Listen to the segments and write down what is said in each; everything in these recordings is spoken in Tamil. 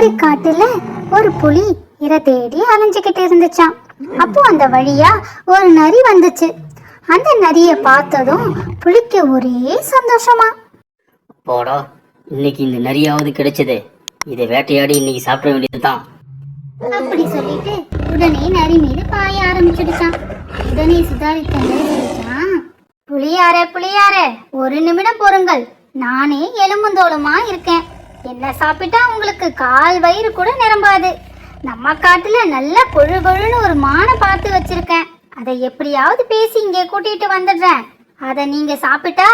ஒரு காட்டுல ஒரு புலி இரை தேடி அலைஞ்சுக்கிட்டு இருந்துச்சாம். அப்போ அந்த வழியா ஒரு நரி வந்துச்சு. அந்த நரியை பார்த்ததும் புலிக்கு ஒரே சந்தோஷமா. போடா இன்னைக்கு இந்த நரியாவது கிடைச்சதே. இதை வேட்டையாடி இன்னைக்கு சாப்பிட வேண்டியதுதான். அப்படி சொல்லிட்டு உடனே நரி மீது பாய ஆரம்பிச்சிடுச்சான் உடனே சுதாரித்த நரி சொல்லிச்சான் புளியாரே புளியாரே ஒரு நிமிடம் பொறுங்கள். நானே எலும்புந்தோளுமா இருக்கேன். என்ன சாப்பிட்டா உங்களுக்கு கால் வயிறு கூட நிரம்பாது. நம்ம காட்டுல நல்ல கொழு கொழுன்னு ஒரு மானை பார்த்து வச்சிருக்கேன். அதை எப்படியாவது பேசி இங்கே கூட்டிட்டு வந்துடுறேன். அதை நீங்க சாப்பிட்டா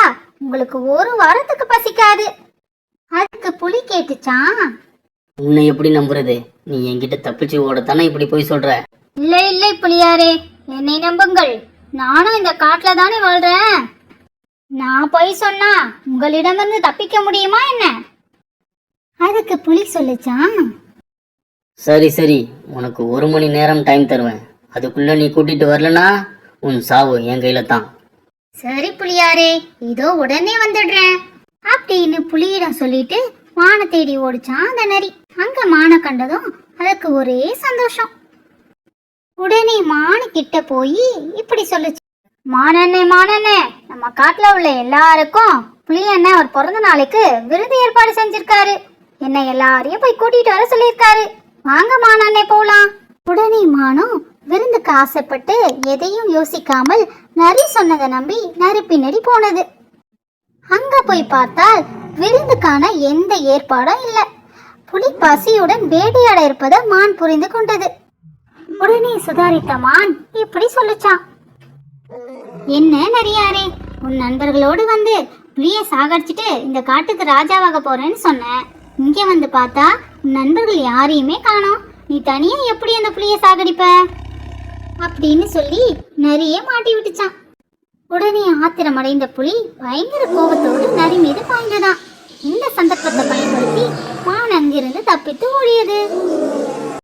உங்களுக்கு ஒரு வாரத்துக்கு பசிக்காது. அதுக்கு புலி கேட்டுச்சான் உன்னை எப்படி நம்புறது? நீ என்கிட்ட தப்பிச்சு ஓடத்தானே இப்படி போய் சொல்ற? இல்லை இல்லை புலியாரே என்னை நம்புங்கள். நானும் இந்த காட்டுல தானே வாழ்றேன். நான் போய் சொன்னா உங்களிடமிருந்து தப்பிக்க முடியுமா என்ன? அதுக்கு புலி சொல்லுச்சான் சரி சரி. உனக்கு ஒரு மணி நேரம் டைம் தருவேன். அதுக்குள்ள நீ கூட்டிட்டு வரலனா உன் சாவு என் கையில தான். சரி புலியாரே இதோ உடனே வந்துடுறேன். அப்படின்னு புலியிடம் சொல்லிட்டு மானை தேடி ஓடிச்சான் அந்த நரி. அங்க மானை கண்டதும் அதுக்கு ஒரே சந்தோஷம். உடனே மானு கிட்ட போய் இப்படி சொல்லுச்சு. மானண்ணே மானண்ணே நம்ம காட்டுல உள்ள எல்லாருக்கும் புலியண்ணே அவர் பிறந்த நாளைக்கு விருது ஏற்பாடு செஞ்சிருக்காரு. என்னை எல்லாரையும் போய் கூட்டிட்டு வர சொல்லியிருக்காரு. வாங்க மானே போலாம். உடனே மானும் விருந்துக்கு ஆசைப்பட்டு எதையும் யோசிக்காமல் நரி சொன்னதை நம்பி நரி பின்னாடி போனது. அங்க போய் பார்த்தால் விருந்துக்கான எந்த ஏற்பாடும் இல்லை. புலி பசியுடன் வேட்டையாட இருப்பதை மான் புரிந்து கொண்டது. உடனே சுதாரித்த மான் இப்படி சொல்லுச்சான். என்ன நரியாரே உன் நண்பர்களோடு வந்து புலிய சாகடிச்சிட்டு இந்த காட்டுக்கு ராஜாவாக போறேன்னு சொன்னேன் இங்க வந்து பார்த்தா நண்பர்கள் யாரையுமே காணோம். நீ தனியா எப்படி அந்த புளிய சாகடிப்ப? அப்படின்னு சொல்லி நிறைய மாட்டி விட்டுச்சான். உடனே ஆத்திரமடைந்த புலி பயங்கர கோபத்தோடு நரி மீது பாய்ந்ததான் இந்த சந்தர்ப்பத்தை பயன்படுத்தி மான் அங்கிருந்து தப்பித்து ஓடியது.